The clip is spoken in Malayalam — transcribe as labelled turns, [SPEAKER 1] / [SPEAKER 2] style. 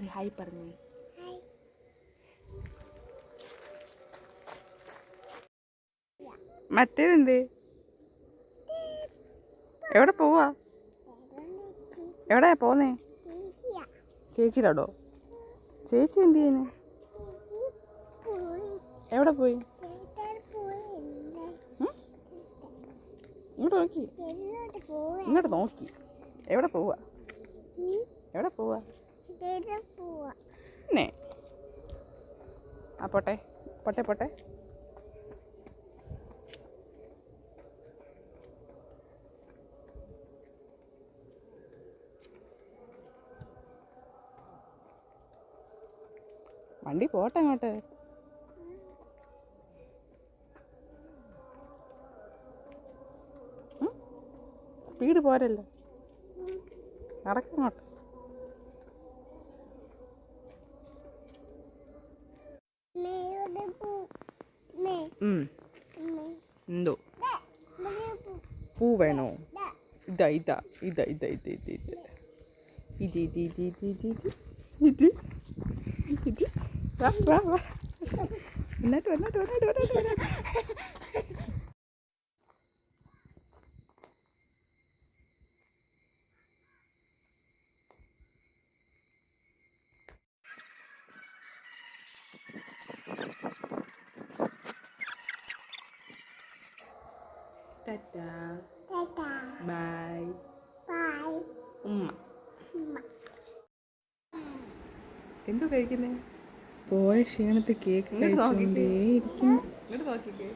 [SPEAKER 1] ഒരു ഹായ് പറഞ്ഞു. മറ്റേതെന്ത്? എവിടെ പോവാ? എവിടെയാ പോന്നേ? ചേച്ചിയിലാടോ ചേച്ചി എന്ത് ചെയ്യുന്നു? എവിടെ പോയി? ഇങ്ങോട്ട് നോക്കി. ഇങ്ങോട്ട് നോക്കി. എവിടെ പോവാ? എവിടെ പോവാ? പിന്നെ ആ പോട്ടെ. പോട്ടെ പോട്ടെ. വണ്ടി പോട്ടെ അങ്ങോട്ട് സ്പീഡ് പോരല്ലോ. നടക്കങ്ങോട്ട് ಇಂದು ಹೂ ವೇಣು ಇದ್ದ ಇದ್ದ ಇದ್ದ ಇದ್ದ ಇದ್ದ ಇದ್ದ ಇದ್ದ ಇದು ಇದು ಇದು ಇದು ಇದು ಇದು ಇದು ಇದು ವಾ ವಾ ವಾ ಅನ್ನಟ್ಟು ಅನ್ನಟ್ಟು ಅನ್ನಟ್ಟು ಅನ್ನಟ್ಟು വന്നിട്ട് ടാറ്റാ ബൈ ഉമ്മ. ഉമ്മ. എന്തോ കഴിക്കുന്നേ? പോയ ക്ഷീണത്തെ കേക്ക് കഴിച്ചോണ്ടേ ഇരിക്കുന്നു. ഇങ്ങോട്ട് നോക്കിക്കേ.